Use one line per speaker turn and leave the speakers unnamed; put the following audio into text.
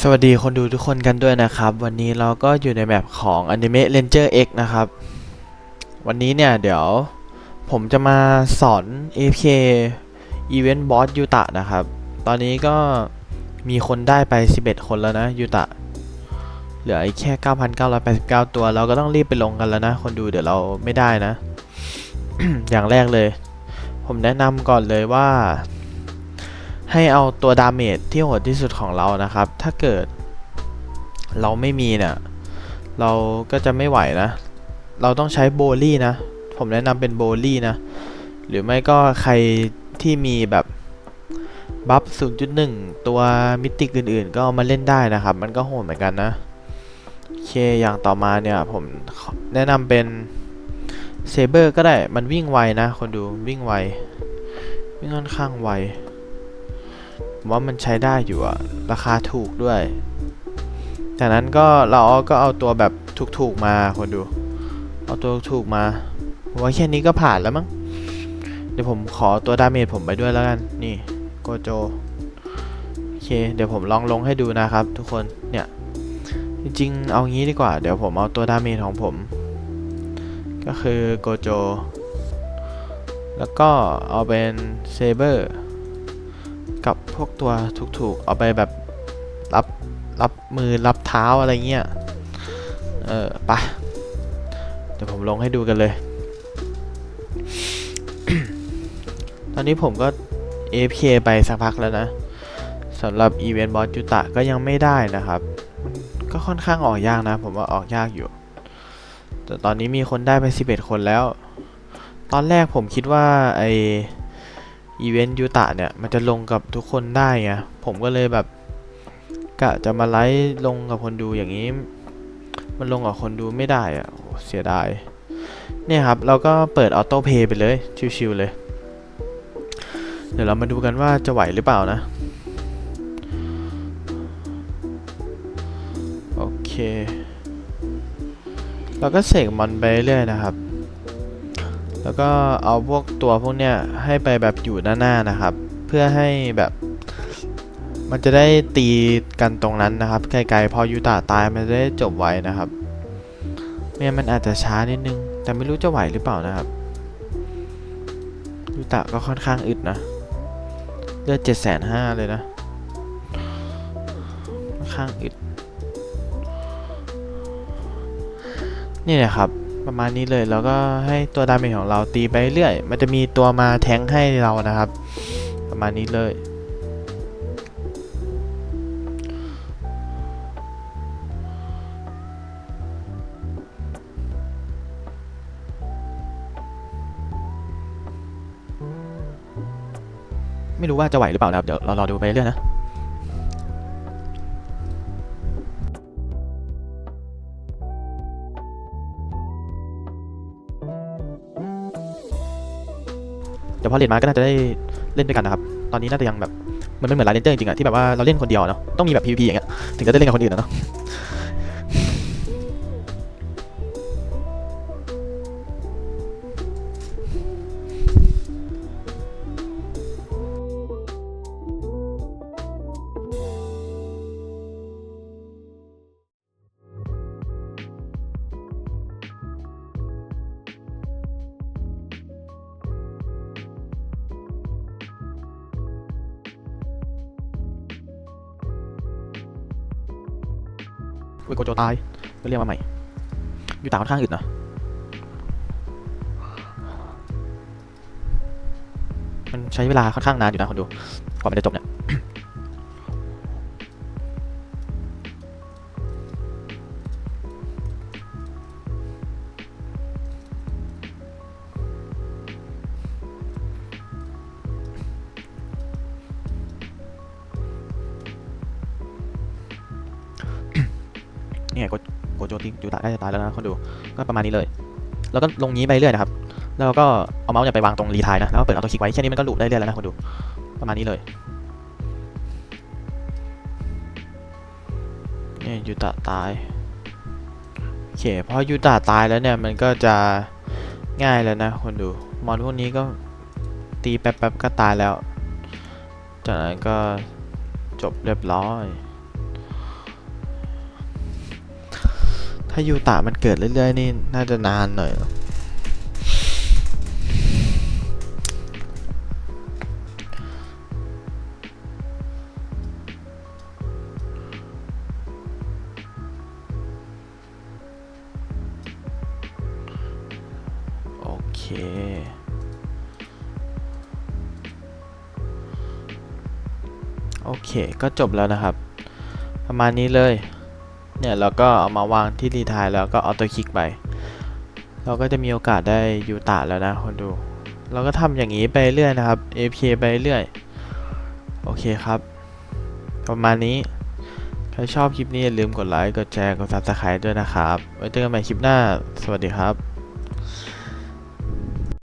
สวัสดีคนดูทุกคนกันด้วยนะครับ วันนี้เราก็อยู่ในแบบของ Anime Ranger X นะครับ วันนี้เนี่ยเดี๋ยวผมจะมาสอน AFK Event Boss ยูตะนะครับ ตอนนี้ก็มีคนได้ไป 11 คนแล้วนะยูตะ เหลืออีกแค่ 9,989 ตัว เราก็ต้องรีบไปลงกันแล้วนะ คนดูเดี๋ยวเราไม่ได้นะ อย่างแรกเลย ผมแนะนำก่อนเลยว่า ให้เอาตัวดาเมจที่โหดที่สุดของเรานะครับ ถ้าเกิดเราไม่มีเนี่ยเราก็จะไม่ไหวนะ เราต้องใช้โบลี่นะ ผมแนะนำเป็นโบลี่นะ หรือไม่ก็ใครที่มีแบบบัฟ 0.1 ตัวมิติกอื่นๆ ก็เอามาเล่นได้นะครับ มันก็โหดเหมือนกันนะโอเคอย่างต่อมาเนี่ยผมแนะนำเป็นเซเบอร์ก็ได้ มันวิ่งไวนะ คนดูวิ่งไว วิ่งค่อนข้างไว ว่ามันใช้ได้อยู่อะราคาถูกด้วย จากนั้นก็เราก็เอาตัวแบบถูกๆมาคนดู เอาตัวถูกมาว่าแค่นี้ก็ผ่านแล้วมั้ง เดี๋ยวผมขอตัวดาเมจผมไปด้วยแล้วกัน นี่โกโจ โอเค เดี๋ยวผมลองลงให้ดูนะครับทุกคน เนี่ย จริงๆ เอางี้ดีกว่า เดี๋ยวผมเอาตัวดาเมจของผม ก็คือโกโจ แล้วก็เอาเป็นเซเบอร์ กับพวกตัวถูกๆ เอาไปแบบรับรับมือรับเท้าอะไรเงี้ย เออไปะเดี๋ยวผมลงให้ดูกันเลย ตอนนี้ผมก็ AFK ไปสักพักแล้วนะสำหรับอีเวนต์บอสจุตะก็ยังไม่ได้นะครับ ก็ค่อนข้างออกยากนะ ผมว่าออกยากอยู่ แต่ตอนนี้มีคนได้ไป 11 คนแล้ว ตอนแรกผมคิดว่าไอ อีเวนต์ยูตะเนี่ย มันจะลงกับทุกคนได้ไงผมก็เลยแบบกะจะมาไลฟ์ลงกับคนดูอย่างนี้ มันลงกับคนดูไม่ได้อะเสียดาย เนี่ยครับ เราก็เปิดออโต้เพย์ไปเลย ชิวๆเลย เดี๋ยวเรามาดูกันว่าจะไหวหรือเปล่านะ โอเค เราก็เสกมอนไปเรื่อยนะครับ แล้วก็เอาพวกตัวพวกเนี้ยให้ไปแบบอยู่ด้านหน้านะครับ เพื่อให้แบบมันจะได้ตีกันตรงนั้นนะครับ ไกลๆพอยูตาตายมันจะได้จบไวนะครับไม่งั้นมันอาจจะช้านิดนึง แต่ไม่รู้จะไหวหรือเปล่านะครับยูตาก็ค่อนข้างอึดนะเลือดเจ็ดแสนห้าเลยนะค่อนข้างอึดนี่แหละครับ ประมาณนี้เลยแล้วก็ให้ตัวดาเมจของเราตีไปเรื่อยมันจะมีตัวมาแทงให้เรานะครับ ประมาณนี้เลยไม่รู้ว่าจะไหวหรือเปล่านะครับ เดี๋ยวเรารอดูไปเรื่อยนะ เดี๋ยวพอเล่นมาก็น่าจะได้เล่นด้วยกันนะครับ ตอนนี้น่าจะยังแบบมันไม่เหมือนไลน์เลนเจอร์จริงๆอะที่แบบว่าเราเล่นคนเดียวเนาะ ต้องมีแบบ PVP อย่างเงี้ย ถึงจะได้เล่นกับคนอื่นนะเนาะ อุ้ยโกโจตายก็เรียกมาใหม่ อยู่ต่างค่อนข้างอึดนะมันใช้เวลาค่อนข้างนานอยู่นะคนดู กว่ามันจะจบเนี่ย เนี่ยโกโกโจติยูตะได้จะตายแล้วนะคนดูก็ประมาณนี้เลย แล้วก็ลงนี้ไปเรื่อยนะครับ แล้วก็เอาเมาส์เนี่ยไปวางตรงรีทายนะแล้วก็เปิดออโต้คลิกไว้แค่นี้มันก็ลูปได้เรื่อยแล้วนะคนดูประมาณนี้เลยเนี่ยยูตะตายโอเคพอยูตะตายแล้วเนี่ยมันก็จะง่ายแล้วนะคนดูมอนพวกนี้ก็ตีแป๊บๆก็ตายแล้ว จากนั้นก็จบเรียบร้อย ถ้ายูตะมันเกิดเรื่อยๆนี่น่าจะนานหน่อยโอเคโอเค ก็จบแล้วนะครับ ประมาณนี้เลย เนี่ยเราก็เอามาวางที่รีทายแล้วก็ออโต้คลิกไป เราก็จะมีโอกาสได้ยูตาแล้วนะคนดู เราก็ทำอย่างนี้ไปเรื่อยนะครับ APK ไปเรื่อย โอเคครับ ประมาณนี้ ใครชอบคลิปนี้อย่าลืมกดไลค์ กดแชร์ กด Subscribe ด้วยนะครับ ไว้เจอกันใหม่คลิปหน้า สวัสดีครับ